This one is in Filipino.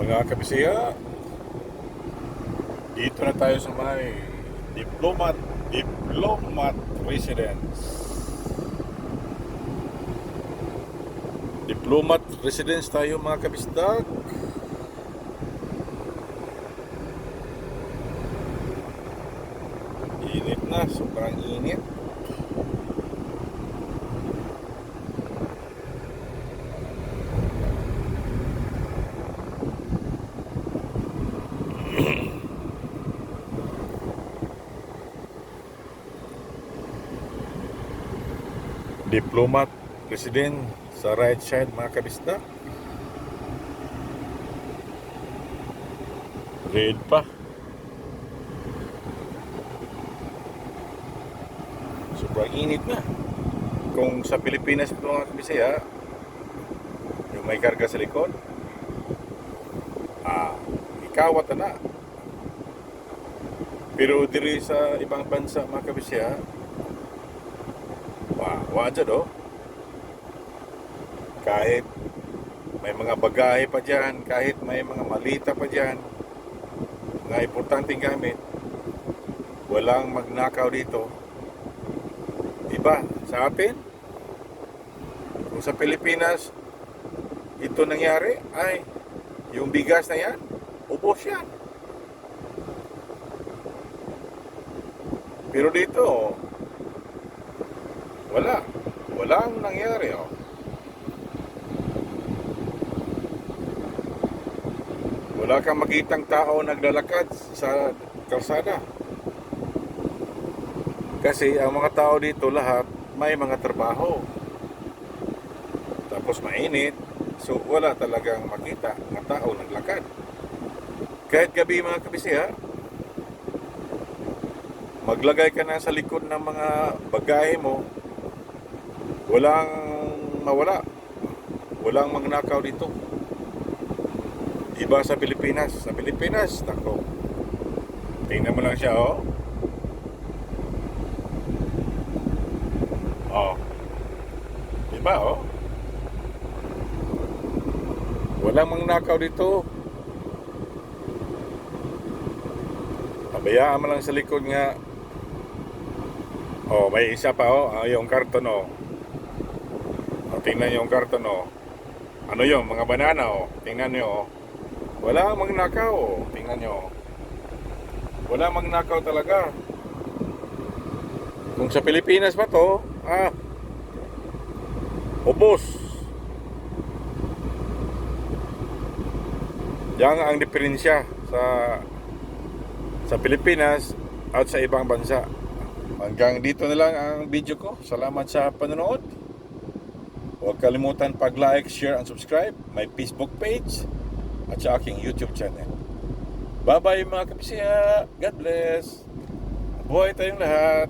Mga kabisiya, dito na tayo sa may diplomat, diplomat residence. Diplomat residence tayo mga kabisdag. Init na, sobrang init. Diplomat resident sa right side mga kabisdak. Red pa. Sobrang init na. Kung sa Pilipinas ito mga kabisaya, yung may karga sa likod, ah, ikawat na. Pero diri sa ibang bansa mga kabisaya, wa, wa dyan oh. Kahit may mga bagahe pa dyan, kahit may mga malita pa dyan, mga importanteng gamit, walang magnakaw dito. Iba, sa atin, kung sa Pilipinas, ito nangyari, ay, yung bigas na yan, ubos yan. Pero dito, wala. Walang nangyari, oh. Wala kang makitang tao naglalakad sa kalsada. Kasi ang mga tao dito lahat may mga trabaho. Tapos mainit, so wala talagang makita ng tao naglakad. Kahit gabi mga kabisiha, maglagay ka na sa likod ng mga bagahe mo, walang mawala. Walang magnakaw dito. Iba sa Pilipinas. Sa Pilipinas, nako. Tingnan mo lang siya, oh. Oh. Diba, oh? Walang magnakaw dito. Pabayaan mo lang sa likod nga. Oh, may isa pa, oh. Ah, yung karton, oh. oh tingnan yung karton, oh. Ano yung mga banana, oh. Tingnan nyo, oh. Wala magnakaw, oh. Tingnan nyo. Wala magnakaw talaga. Kung sa Pilipinas pa to, ah, ubos. Yan ang diferensya sa sa Pilipinas at sa ibang bansa. Hanggang dito na lang ang video ko. Salamat sa panonood. Huwag kalimutan pag-like, share, and subscribe. My Facebook page at sa aking YouTube channel. Bye-bye mga kapisiya. God bless. Buhay tayong lahat.